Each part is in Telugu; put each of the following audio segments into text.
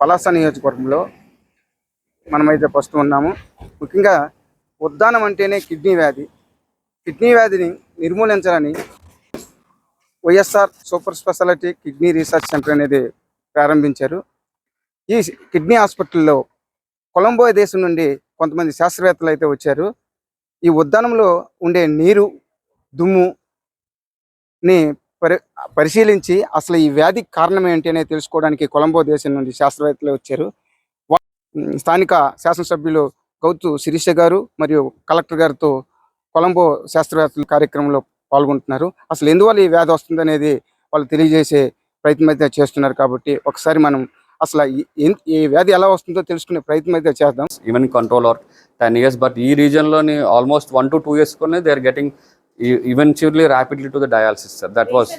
పలాస నియోజకవర్గంలో మనమైతే ఫస్ట్ ఉన్నాము. ముఖ్యంగా ఉద్దానం అంటేనే కిడ్నీ వ్యాధి. కిడ్నీ వ్యాధిని నిర్మూలించాలని YSR super specialty kidney research centre అనేది ప్రారంభించారు. ఈ కిడ్నీ హాస్పిటల్లో కొలంబో దేశం నుండి కొంతమంది శాస్త్రవేత్తలు అయితే వచ్చారు. ఈ ఉద్దానంలో ఉండే నీరు దుమ్ముని పరి పరిశీలించి అసలు ఈ వ్యాధికి కారణం ఏంటి అనేది తెలుసుకోవడానికి కొలంబో దేశం నుండి శాస్త్రవేత్తలు వచ్చారు. స్థానిక శాసనసభ్యులు గౌతు శిరీష గారు మరియు కలెక్టర్ గారితో కొలంబో శాస్త్రవేత్తల కార్యక్రమంలో పాల్గొంటున్నారు. అసలు ఎందువల్ల ఈ వ్యాధి వస్తుంది అనేది వాళ్ళు తెలియజేసే ప్రయత్నం అయితే చేస్తున్నారు కాబట్టి ఒకసారి మనం అసలు ఈ- ఏం- ఈ వ్యాధి ఎలా వస్తుందో తెలుసుకునే ప్రయత్నం అయితే చేద్దాం. Even control are ten years but ఈ రీజన్లోని almost one to two ఇయర్స్లోనే they are getting Eventually rapidly to the dialysis sir that was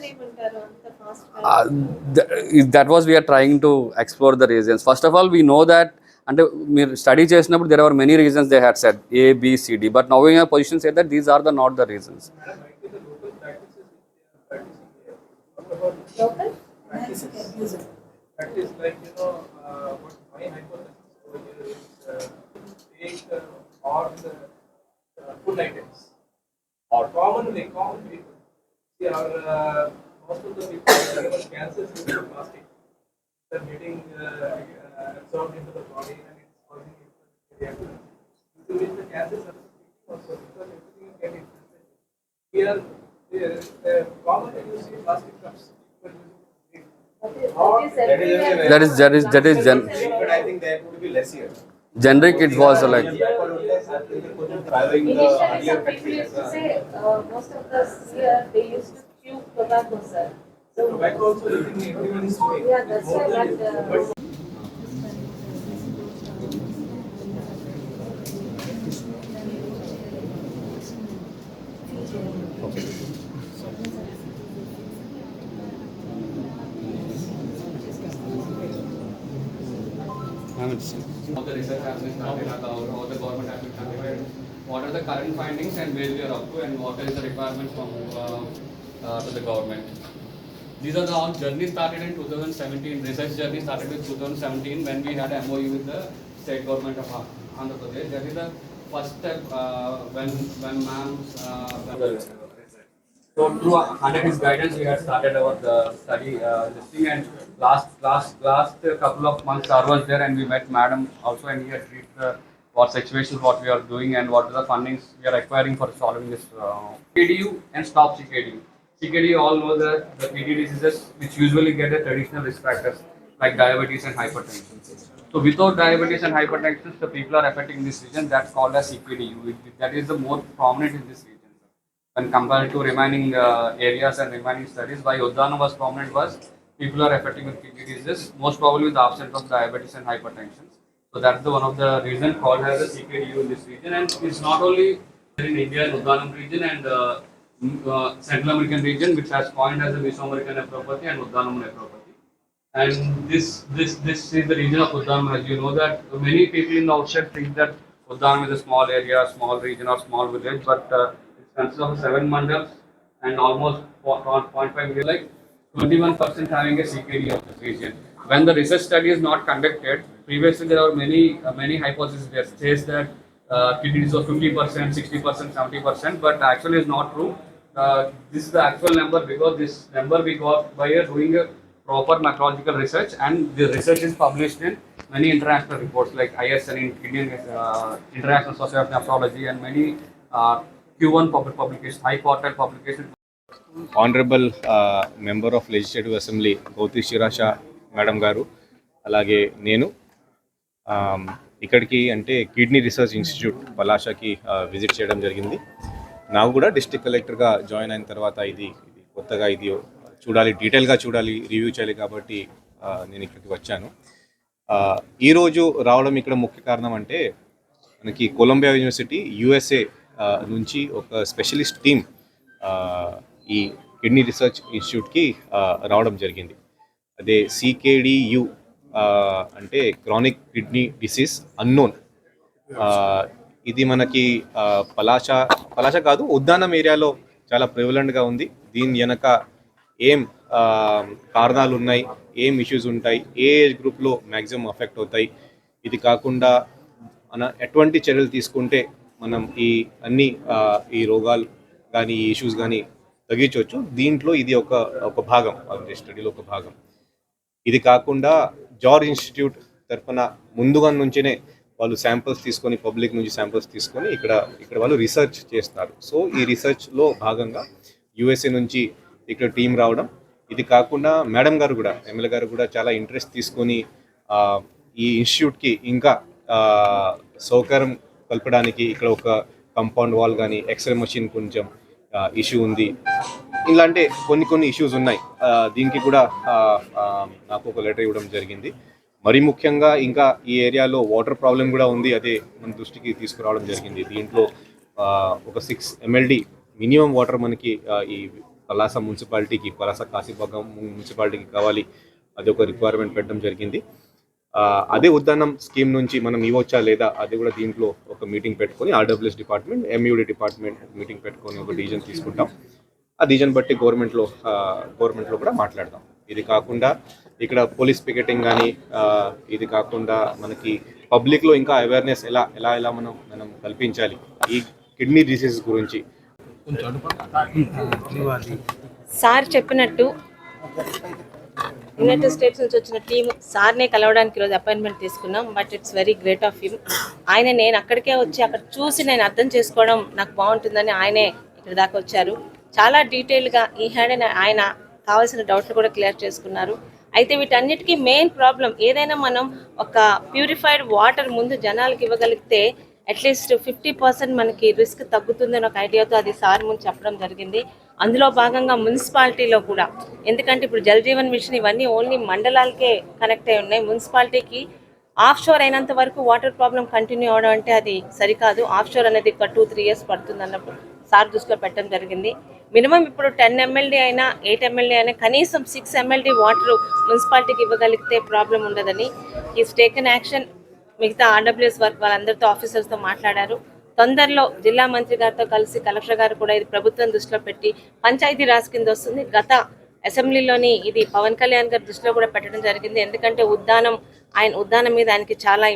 that was we're trying to explore the reasons first of all we know that అంటే మీరు స్టడీ చేసినప్పుడు there are many reasons they had set A B C D but now in position say that these are the not the reasons Local? practice like you know uh, what my hypothesis over here is uh, take uh, all the uh, food items or commonly common people see our uh, most of the people who have cancers due to plastic they're getting uh, uh, absorbed into the body and it's causing inflammatory reactions due to which the cancers are spreading also because everything is getting infiltrated here uh, commonly you see plastic cups That is, that is everywhere. That is- that is- that is gen- But I think that would be less here. generic it was uh, like Driving the Initially, earlier some people used to countries. say, uh, most of us here, they used to chew tobacco, sir. So, Tobacco also I think everyone is doing. yeah, that's why, but, uh, How the research has been started or the, the government has been started, what are the current findings and where we are up to and what is the requirements from, uh, uh, to the government. These are the all journey started in 2017, research journey started with 2017 when we had MOU with the state government of Andhra Pradesh. That is the first step uh, when, when ma'am's, uh, so through under his guidance, we had started our the study uh, this thing and last last last couple of months I was there and we met madam also and he had briefed the what situations what we are doing and what are the fundings we are acquiring for solving this uh, CKDU and stop CKDU. CKDU all know that the PD diseases which usually get the traditional risk factors like diabetes and hypertension. So without diabetes and hypertension, the people are affecting in this region. That's called as CKDU. That is the more prominent in this region when compared to remaining uh, areas and remaining studies, why Uddana was prominent was people are affected with kidney disease, most probably with the absence of diabetes and hypertension. So that's the one of the reason called as the CKDU in this region, and it's not only in India, Uddanam region and uh, uh, Central American region, which has coined as the Mesoamerican nephropathy and Uddanam nephropathy. And this this this is the region of Uddanam. As you know that many people in the outside think that Uddanam is a small area, small region, or small village, but uh, it consists of seven mandals and almost 0.5 million, like 21% having a CKD of this region. When the research study is not conducted, previously there are many uh, many hypotheses that says that uh, of 50%, 60%, 70%, but actually is not true. Uh, this is the actual number because this number we got by uh, doing a proper methodological research and the research is published in many international reports like ISN, Indian uh, International Society of Nephrology and many uh, Q1 public publications, high quartile publications. Honourable member of legislative assembly Gouthu Sirisha madam గారు అలాగే నేను um, ఇక్కడికి అంటే కిడ్నీ రీసెర్చ్ ఇన్స్టిట్యూట్ పలాషాకి విజిట్ చేయడం జరిగింది. నాకు కూడా డిస్ట్రిక్ట్ కలెక్టర్గా జాయిన్ అయిన తర్వాత ఇది ఇది కొత్తగా ఇది చూడాలి డీటెయిల్గా చూడాలి రివ్యూ చేయాలి కాబట్టి uh, నేను ఇక్కడికి వచ్చాను. Uh, ఈరోజు రావడం ఇక్కడ ముఖ్య కారణం అంటే మనకి కొలంబియా యూనివర్సిటీ యుఎస్ఏ నుంచి ఒక స్పెషలిస్ట్ టీమ్ ఈ కిడ్నీ రీసెర్చ్ ఇన్స్టిట్యూట్కి రావడం జరిగింది. అదే సికేడియు అంటే క్రానిక్ కిడ్నీ డిసీజ్ అన్నోన్. ఇది మనకి ఆ, పలాస కాదు ఉద్దానం ఏరియాలో చాలా ప్రివలెంట్గా ఉంది. దీని వెనక ఏం కారణాలు ఉన్నాయి ఏం ఇష్యూస్ ఉంటాయి ఏ ఏజ్ గ్రూప్లో మ్యాక్సిమం అఫెక్ట్ అవుతాయి. ఇది కాకుండా మన ఎటువంటి చర్యలు తీసుకుంటే మనం ఈ అన్ని ఈ రోగాలు కానీ ఈ ఇష్యూస్ కానీ తగ్గించవచ్చు. దీంట్లో ఇది ఒక ఒక భాగం స్టడీలో ఒక భాగం. ఇది కాకుండా జార్జ్ ఇన్స్టిట్యూట్ తరఫున ముందుగా నుంచినే వాళ్ళు శాంపిల్స్ తీసుకొని పబ్లిక్ నుంచి శాంపిల్స్ తీసుకొని ఇక్కడ ఇక్కడ వాళ్ళు రీసెర్చ్ చేస్తున్నారు సో ఈ రీసెర్చ్లో భాగంగా యుఎస్ఏ నుంచి ఇక్కడ టీం రావడం. ఇది కాకుండా మేడం గారు కూడా ఎమ్మెల్యే గారు కూడా చాలా ఇంట్రెస్ట్ తీసుకొని ఈ ఇన్స్టిట్యూట్కి ఇంకా సౌకర్యం కల్పడానికి ఇక్కడ ఒక కంపౌండ్ వాల్ కానీ ఎక్స్రే మషిన్ కొంచెం ఇష్యూ ఉంది. ఇలాంటి కొన్ని కొన్ని ఇష్యూస్ ఉన్నాయి. దీనికి కూడా నాకు ఒక లెటర్ ఇవ్వడం జరిగింది. మరి ముఖ్యంగా ఇంకా ఈ ఏరియాలో వాటర్ ప్రాబ్లం కూడా ఉంది. అదే మన దృష్టికి తీసుకురావడం జరిగింది. దీంట్లో ఒక సిక్స్ ఎంఎల్డి మినిమం వాటర్ మనకి ఈ పలాస మున్సిపాలిటీకి పలాస కాశీబాగం మున్సిపాలిటీకి కావాలి. అది ఒక రిక్వైర్మెంట్ పెట్టడం జరిగింది. అదే ఉద్దానం స్కీమ్ నుంచి మనం ఇవ్వచ్చా లేదా అది కూడా దీంట్లో ఒక మీటింగ్ పెట్టుకొని RWS department MUD department meeting పెట్టుకొని ఒక డిసిజన్ తీసుకుంటాం. ఆ డిసిజన్ బట్టి గవర్నమెంట్లో గవర్నమెంట్లో కూడా మాట్లాడదాం. ఇది కాకుండా ఇక్కడ పోలీస్ పికెటింగ్ కానీ ఇది కాకుండా మనకి పబ్లిక్లో ఇంకా అవేర్నెస్ ఎలా ఎలా ఎలా మనం మనం కల్పించాలి ఈ కిడ్నీ డిసీజ్ గురించి. సార్ చెప్పినట్టు యునైటెడ్ స్టేట్స్ నుంచి వచ్చిన టీం సార్నే కలవడానికి ఈరోజు అపాయింట్మెంట్ తీసుకున్నాం but it's very great of him ఆయన నేను అక్కడికే వచ్చి అక్కడ చూసి నేను అర్థం చేసుకోవడం నాకు బాగుంటుందని ఆయనే ఇక్కడ దాకా వచ్చారు. చాలా డీటెయిల్గా ఈ హ్యాండ్ ఆయన కావాల్సిన డౌట్లు కూడా క్లియర్ చేసుకున్నారు. అయితే వీటన్నిటికీ మెయిన్ ప్రాబ్లం ఏదైనా మనం ఒక ప్యూరిఫైడ్ వాటర్ ముందు జనాలకు ఇవ్వగలిగితే అట్లీస్ట్ ఫిఫ్టీ పర్సెంట్ మనకి రిస్క్ తగ్గుతుందని ఒక ఐడియాతో అది సార్ ముందు చెప్పడం జరిగింది. అందులో భాగంగా మున్సిపాలిటీలో కూడా. ఎందుకంటే ఇప్పుడు జల్ జీవన్ మిషన్ ఇవన్నీ ఓన్లీ మండలాలకే కనెక్ట్ అయి ఉన్నాయి. మున్సిపాలిటీకి ఆఫ్ షోర్ అయినంత వరకు వాటర్ ప్రాబ్లం కంటిన్యూ అవడం అంటే అది సరికాదు. ఆఫ్ షోర్ అనేది ఒక టూ త్రీ ఇయర్స్ పడుతుంది అన్నప్పుడు సార్ దృష్టిలో పెట్టడం జరిగింది. మినిమం ఇప్పుడు టెన్ ఎమ్మెల్డీ అయినా ఎయిట్ ఎమ్మెల్డీ అయినా కనీసం సిక్స్ ఎమ్మెల్డీ వాటర్ మున్సిపాలిటీకి ఇవ్వగలిగితే ప్రాబ్లం ఉండదని. Is taken action. మిగతా ఆర్డబ్ల్యూఎస్ వర్క్ వాళ్ళందరితో ఆఫీసర్స్తో మాట్లాడారు. తొందరలో జిల్లా మంత్రి గారితో కలిసి కలెక్టర్ గారు కూడా ఇది ప్రభుత్వం దృష్టిలో పెట్టి పంచాయతీ రాజ్ కింద వస్తుంది. గత అసెంబ్లీలోని ఇది పవన్ కళ్యాణ్ గారి దృష్టిలో కూడా పెట్టడం జరిగింది. ఎందుకంటే ఉద్దానం ఆయన ఉద్దానం మీద ఆయనకి చాలా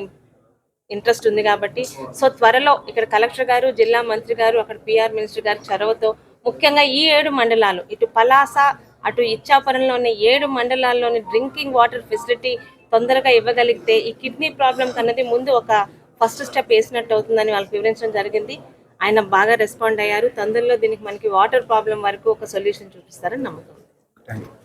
ఇంట్రెస్ట్ ఉంది కాబట్టి. సో త్వరలో ఇక్కడ కలెక్టర్ గారు జిల్లా మంత్రి గారు అక్కడ పిఆర్ మినిస్టర్ గారు చొరవతో ముఖ్యంగా ఈ ఏడు మండలాలు ఇటు పలాస అటు ఇచ్చాపురంలోని ఏడు మండలాల్లోని డ్రింకింగ్ వాటర్ ఫెసిలిటీ తొందరగా ఇవ్వగలిగితే ఈ కిడ్నీ ప్రాబ్లమ్స్ అన్నది ముందు ఒక ఫస్ట్ స్టెప్ వేసినట్టు అవుతుందని వాళ్ళకి వివరించడం జరిగింది. ఆయన బాగా రెస్పాండ్ అయ్యారు. తొందరలో దీనికి మనకి వాటర్ ప్రాబ్లం వరకు ఒక సొల్యూషన్ చూపిస్తారని నమ్మకం. Thank you